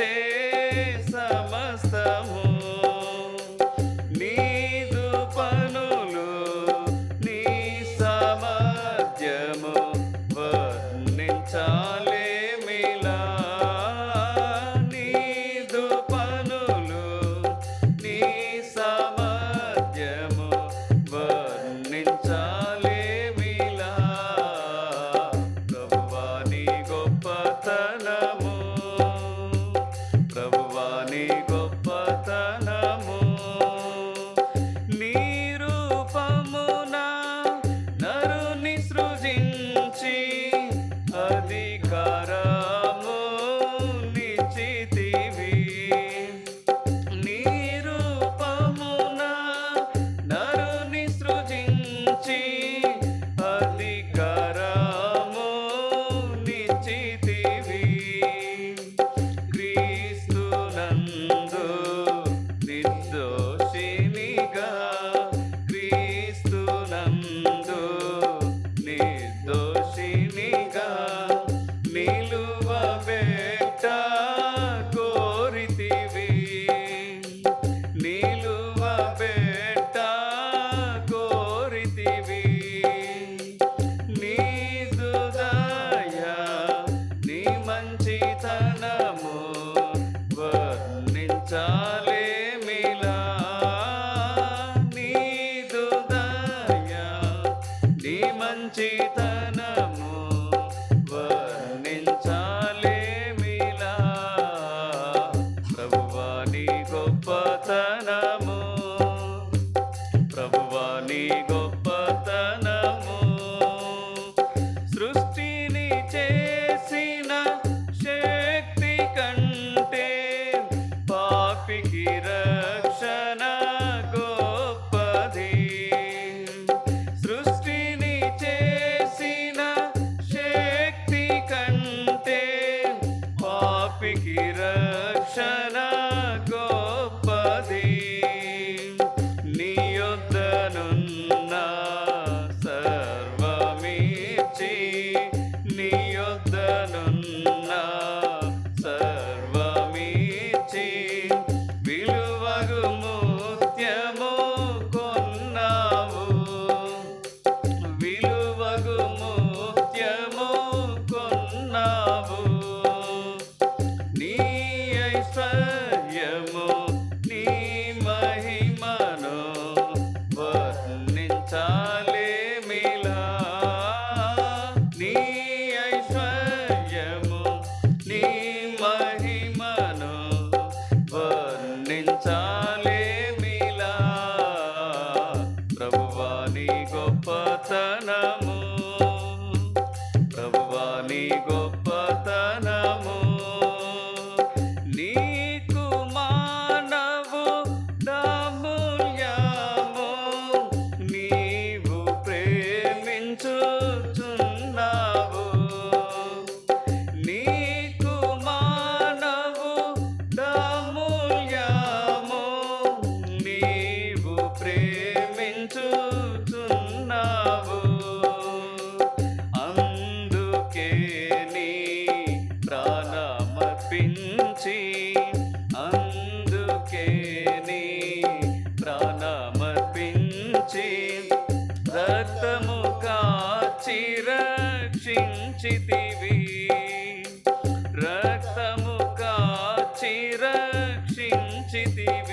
say అర్పించి అందుకే నీ ప్రాణమర్పించి రక్తము కాచి రక్షించితివి. రక్తము కాచి రక్షించితివి.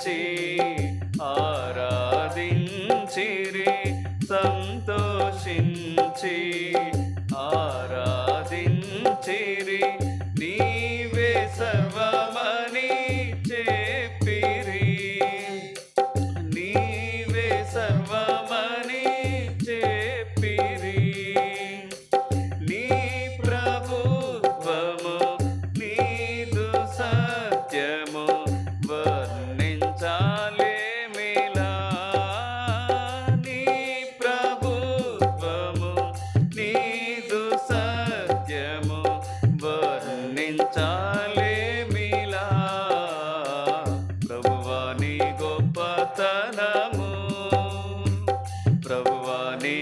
వచ్చి ఆరాధించిరి సంతోషించి ఆరాధించిరి. ప్రభువాని